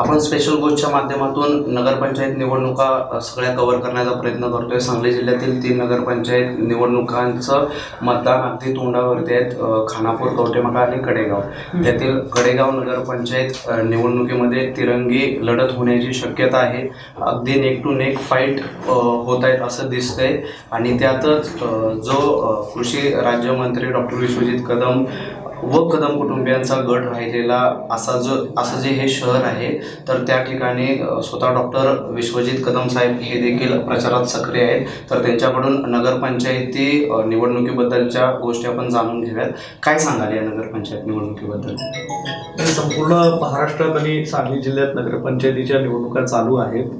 आपण स्पेशल गोष्टच्या माध्यमातून नगरपंचायत निवडणुका सगळ्या कव्हर करण्याचा प्रयत्न करतोय. सांगली जिल्ह्यातील तीन नगरपंचायत निवडणुकांचं मतदान अगदी तोंडावरती आहेत. खानापूर कवटेमका आणि कडेगाव. त्यातील कडेगाव नगरपंचायत निवडणुकीमध्ये तिरंगी लढत होण्याची शक्यता आहे. अगदी नेक टू नेक फाईट होत आहेत असं दिसतंय. आणि त्यातच जो कृषी राज्यमंत्री डॉक्टर विश्वजित कदम व कदम कुटुंबियांचा गट राहिलेला असा जो असं जे हे शहर आहे तर त्या ठिकाणी स्वतः डॉक्टर विश्वजित कदम साहेब हे देखील प्रचारात सक्रिय आहेत. तर त्यांच्याकडून नगरपंचायती निवडणुकीबद्दलच्या गोष्टी आपण जाणून घेऊयात. काय सांगाल या नगरपंचायत निवडणुकीबद्दल? संपूर्ण महाराष्ट्रात आणि सांगली जिल्ह्यात नगरपंचायतीच्या निवडणुका चालू आहेत.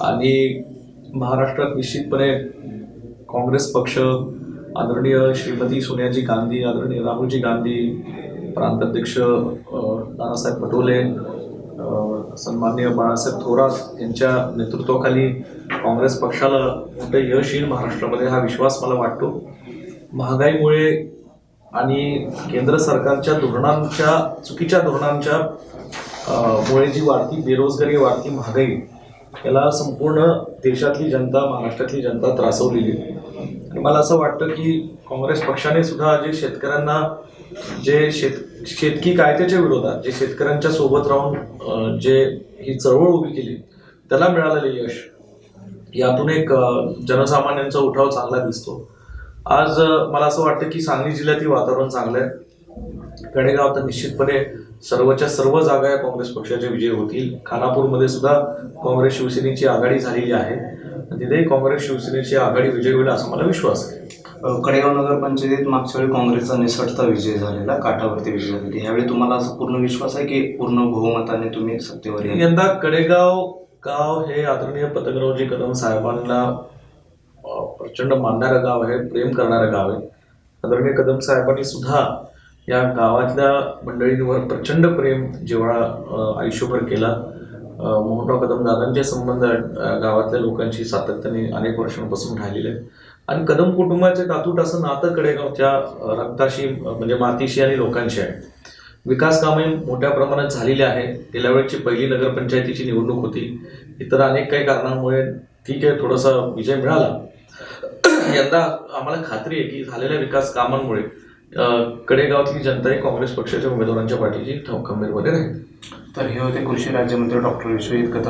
आणि महाराष्ट्रात निश्चितपणे काँग्रेस पक्ष आदरणीय श्रीमती सोनियाजी गांधी आदरणीय राहुलजी गांधी प्रांताध्यक्ष नानासाहेब पटोले अ, सन्माननीय बाळासाहेब थोरात यांच्या नेतृत्वाखाली काँग्रेस पक्षाला मोठं यश येईल महाराष्ट्रामध्ये हा विश्वास मला वाटतो. महागाईमुळे आणि केंद्र सरकारच्या धोरणांच्या चुकीच्या धोरणांच्या मुळे जी वाढती बेरोजगारी वाढती महागाई याला संपूर्ण देशातली जनता महाराष्ट्रातली जनता त्रासवलेली आहे. आणि मला असं वाटतं की काँग्रेस पक्षाने सुद्धा जे शेतकऱ्यांना जे शेत शेतकी कायद्याच्या विरोधात जे शेतकऱ्यांच्या सोबत राहून जे ही चळवळ उभी केली त्याला मिळालेले यश यातून एक जनसामान्यांचा उठाव चांगला दिसतो. आज मला असं वाटतं की सांगली जिल्ह्यातील वातावरण चांगलं आहे. कडेगाव तर निश्चितपणे सर्वच्या सर्व जागा या काँग्रेस पक्षाचे विजय होतील. खानापूरमध्ये सुद्धा काँग्रेस शिवसेनेची आघाडी झालेली आहे. तिथेही काँग्रेस शिवसेनेची आघाडी विजय होईल असा मला विश्वास आहे. कडेगाव नगरपंचायतीत मागच्या वेळी काँग्रेसचा निसटता विजय झालेला काठावरती विजय झालेला. ह्यावेळी तुम्हाला असं पूर्ण विश्वास आहे की पूर्ण बहुमताने तुम्ही सत्तेवर यंदा कडेगाव गाव हे आदरणीय पतंगरावजी कदम साहेबांना प्रचंड मानणारं गाव आहे प्रेम करणारं गाव आहे. आदरणीय कदम साहेबांनी सुद्धा या गावातल्या मंडळींवर प्रचंड प्रेम जेवढा आयुष्यभर केला मोहनराव कदम दादांचे संबंध गावातल्या लोकांशी सातत्याने अनेक वर्षांपासून राहिलेले आहेत. आणि कदम कुटुंबाचे तातूट असं नातं कडेगावच्या रक्ताशी म्हणजे मातीशी आणि लोकांशी आहे. विकास कामे मोठ्या प्रमाणात झालेली आहे गेल्या वेळची पहिली नगरपंचायतीची निवडणूक होती. इतर अनेक काही कारणांमुळे ठीक आहे थोडासा विजय मिळाला. यंदा आम्हाला खात्री आहे की झालेल्या विकास कामांमुळे कडेगावातली जनता ही काँग्रेस पक्षाच्या उमेदवारांच्या पाठीशी खंबीरपणे राहील. तर हे होते कृषी राज्यमंत्री डॉक्टर विश्वजित कदम